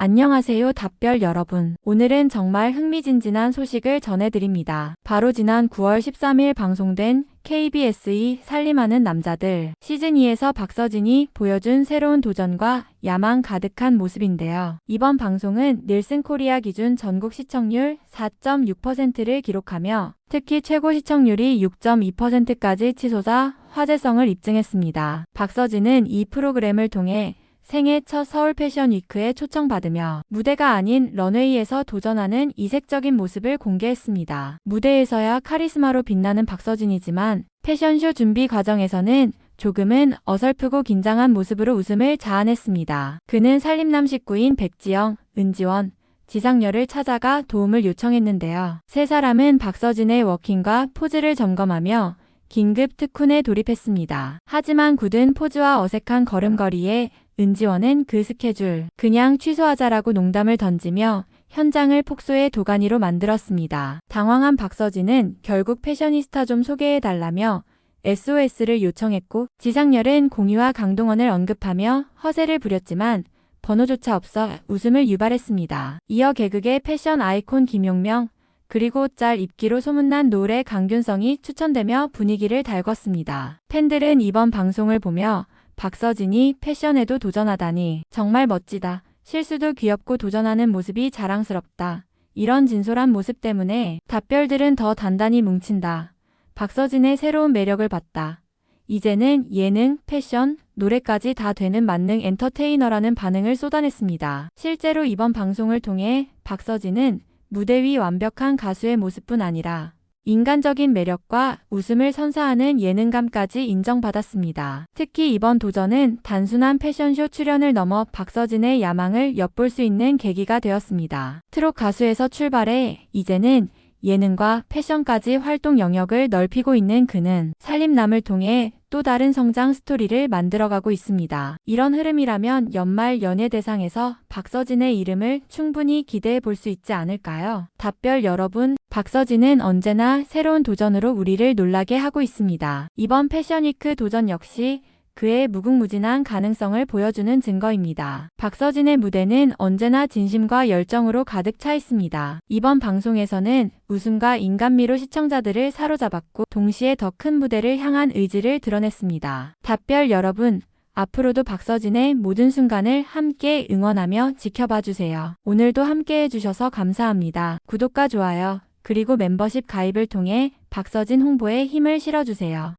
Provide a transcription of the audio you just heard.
안녕하세요 답별 여러분. 오늘은 정말 흥미진진한 소식을 전해드립니다. 바로 지난 9월 13일 방송된 KBS2 살림하는 남자들 시즌2에서 박서진이 보여준 새로운 도전과 야망 가득한 모습인데요. 이번 방송은 닐슨 코리아 기준 전국 시청률 4.6%를 기록하며 특히 최고 시청률이 6.2%까지 치솟아 화제성을 입증했습니다. 박서진은 이 프로그램을 통해 생애 첫 서울 패션 위크에 초청받으며 무대가 아닌 런웨이에서 도전하는 이색적인 모습을 공개했습니다. 무대에서야 카리스마로 빛나는 박서진이지만 패션쇼 준비 과정에서는 조금은 어설프고 긴장한 모습으로 웃음을 자아냈습니다. 그는 살림남 식구인 백지영, 은지원, 지상렬을 찾아가 도움을 요청했는데요. 세 사람은 박서진의 워킹과 포즈를 점검하며 긴급 특훈에 돌입했습니다. 하지만 굳은 포즈와 어색한 걸음걸이에 은지원은 그 스케줄 그냥 취소하자라고 농담을 던지며 현장을 폭소의 도가니로 만들었습니다. 당황한 박서진은 결국 패셔니스타 좀 소개해달라며 SOS를 요청했고 지상렬은 공유와 강동원을 언급하며 허세를 부렸지만 번호조차 없어 웃음을 유발했습니다. 이어 개그계 패션 아이콘 김용명 그리고 짤 입기로 소문난 노래 강균성이 추천되며 분위기를 달궜습니다. 팬들은 이번 방송을 보며 박서진이 패션에도 도전하다니 정말 멋지다. 실수도 귀엽고 도전하는 모습이 자랑스럽다. 이런 진솔한 모습 때문에 답별들은 더 단단히 뭉친다. 박서진의 새로운 매력을 봤다. 이제는 예능, 패션, 노래까지 다 되는 만능 엔터테이너라는 반응을 쏟아냈습니다. 실제로 이번 방송을 통해 박서진은 무대 위 완벽한 가수의 모습뿐 아니라 인간적인 매력과 웃음을 선사하는 예능감까지 인정받았습니다. 특히 이번 도전은 단순한 패션쇼 출연을 넘어 박서진의 야망을 엿볼 수 있는 계기가 되었습니다. 트롯 가수에서 출발해 이제는 예능과 패션까지 활동 영역을 넓히고 있는 그는 살림남을 통해 또 다른 성장 스토리를 만들어가고 있습니다. 이런 흐름이라면 연말 연예대상에서 박서진의 이름을 충분히 기대해 볼 수 있지 않을까요? 답별 여러분, 박서진은 언제나 새로운 도전으로 우리를 놀라게 하고 있습니다. 이번 패션위크 도전 역시 그의 무궁무진한 가능성을 보여주는 증거입니다. 박서진의 무대는 언제나 진심과 열정으로 가득 차 있습니다. 이번 방송에서는 웃음과 인간미로 시청자들을 사로잡았고 동시에 더 큰 무대를 향한 의지를 드러냈습니다. 답별 여러분, 앞으로도 박서진의 모든 순간을 함께 응원하며 지켜봐 주세요. 오늘도 함께 해주셔서 감사합니다. 구독과 좋아요, 그리고 멤버십 가입을 통해 박서진 홍보에 힘을 실어주세요.